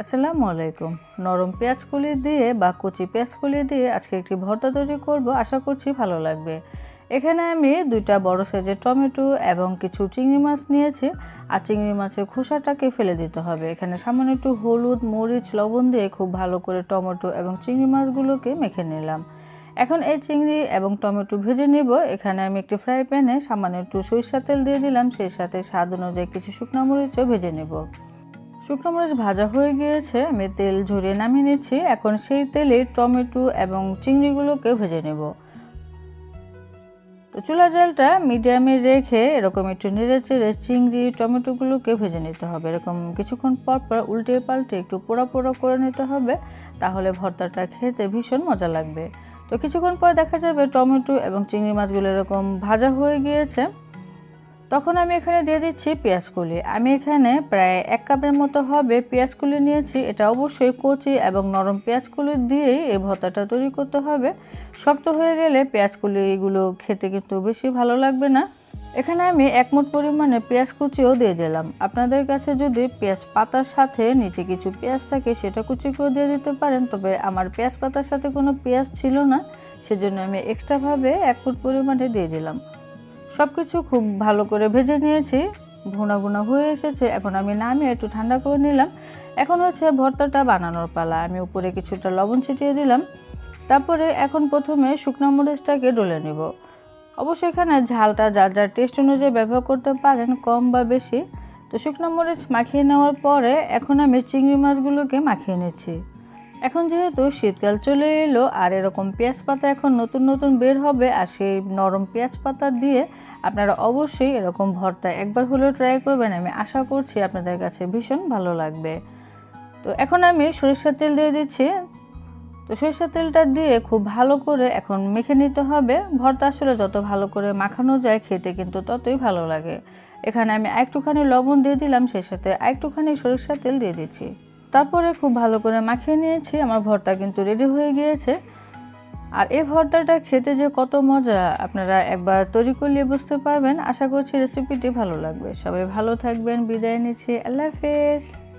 আসসালামু আলাইকুম। নরম পেঁয়াজ পেঁয়াজকলি দিয়ে বা কচি পেঁয়াজকলি দিয়ে আজকে একটি ভর্তা তৈরি করব। আশা করছি ভালো লাগবে। এখানে আমি দুইটা বড় সাইজের টমেটো এবং কিছু চিংড়ি মাছ নিয়েছি। আর চিংড়ি মাছের খোসাটাকে ফেলে দিতে হবে। এখানে সামান্য একটু হলুদ, মরিচ, লবণ দিয়ে খুব ভালো করে টমেটো এবং চিংড়ি মাছগুলোকে মেখে নিলাম। এখন এই চিংড়ি এবং টমেটো ভেজে নেব। এখানে আমি একটি ফ্রাই প্যানে সামান্য একটু সরিষা তেল দিয়ে দিলাম। সেই সাথে স্বাদ অনুযায়ী কিছু শুকনো মরিচও ভেজে নেব। শুকনো মরিচ ভাজা হয়ে গিয়েছে, আমি তেল ঝরিয়ে নামিয়ে নিচ্ছি। এখন সেই তেলে টমেটো এবং চিংড়িগুলোকে ভেজে নেব। তো চুলা জালটা মিডিয়ামে রেখে এরকম একটু নেড়ে চেড়ে চিংড়ি, টমেটোগুলোকে ভেজে নিতে হবে। এরকম কিছুক্ষণ পর পর উল্টে পাল্টে একটু পোড়া পোড়া করে নিতে হবে, তাহলে ভর্তাটা খেতে ভীষণ মজা লাগবে। তো কিছুক্ষণ পর দেখা যাবে টমেটো এবং চিংড়ি মাছগুলো এরকম ভাজা হয়ে গিয়েছে। তখন আমি এখানে দিয়ে দিচ্ছি পেঁয়াজকুলি আমি এখানে প্রায় এক কাপের মতো হবে পেঁয়াজকুলি নিয়েছি। এটা অবশ্যই কচি এবং নরম পেঁয়াজকুলি দিয়েই এই ভর্তাটা তৈরি করতে হবে। শক্ত হয়ে গেলে পেঁয়াজকুলিগুলো খেতে কিন্তু বেশি ভালো লাগবে না। এখানে আমি এক মুঠ পরিমাণে পেঁয়াজ কুচিও দিয়ে দিলাম। আপনাদের কাছে যদি পেঁয়াজ পাতার সাথে নিচে কিছু পেঁয়াজ থাকে সেটা কুচি করে দিয়ে দিতে পারেন, তবে আমার পেঁয়াজ পাতার সাথে কোনো পেঁয়াজ ছিল না। সেজন্য আমি এক্সট্রাভাবে এক ফুট পরিমাণে দিয়ে দিলাম। সব কিছু খুব ভালো করে ভেজে নিয়েছি। ভুনা ভুনা হয়ে এসেছে। এখন আমি নামিয়ে একটু ঠান্ডা করে নিলাম। এখন হচ্ছে ভর্তাটা বানানোর পালা। আমি উপরে কিছুটা লবণ ছিটিয়ে দিলাম। তারপরে এখন প্রথমে শুকনো মরিচটাকে ডলে নেব। অবশ্যই এখানে ঝালটা, যার যার টেস্ট অনুযায়ী ব্যবহার করতে পারেন, কম বা বেশি। তো শুকনো মরিচ মাখিয়ে নেওয়ার পরে এখন আমি চিংড়ি মাছগুলোকে মাখিয়ে নিচ্ছি। এখন যেহেতু শীতকাল চলে এলো, আর এরকম পেঁয়াজ পাতা এখন নতুন নতুন বের হবে, আর সেই নরম পেঁয়াজ পাতা দিয়ে আপনারা অবশ্যই এরকম ভর্তা একবার হলেও ট্রাই করবেন। আমি আশা করছি আপনাদের কাছে ভীষণ ভালো লাগবে। তো এখন আমি সরিষার তেল দিয়ে দিচ্ছি। তো সরিষার তেলটা দিয়ে খুব ভালো করে এখন মেখে নিতে হবে। ভর্তা আসলে যত ভালো করে মাখানো যায় খেতে কিন্তু ততই ভালো লাগে। এখানে আমি একটুখানি লবণ দিয়ে দিলাম, সেই সাথে একটুখানি সরিষার তেল দিয়ে দিচ্ছি। তারপরে খুব ভালো করে মাখিয়ে নিয়েছি। আমার ভর্তা কিন্তু রেডি হয়ে গিয়েছে। আর এই ভর্তাটা খেতে যে কত মজা, আপনারা একবার তৈরি করলে বুঝতে পারবেন। আশা করছি রেসিপিটি ভালো লাগবে। সবাই ভালো থাকবেন। বিদায় নিচ্ছি। আল্লাহ হাফেজ।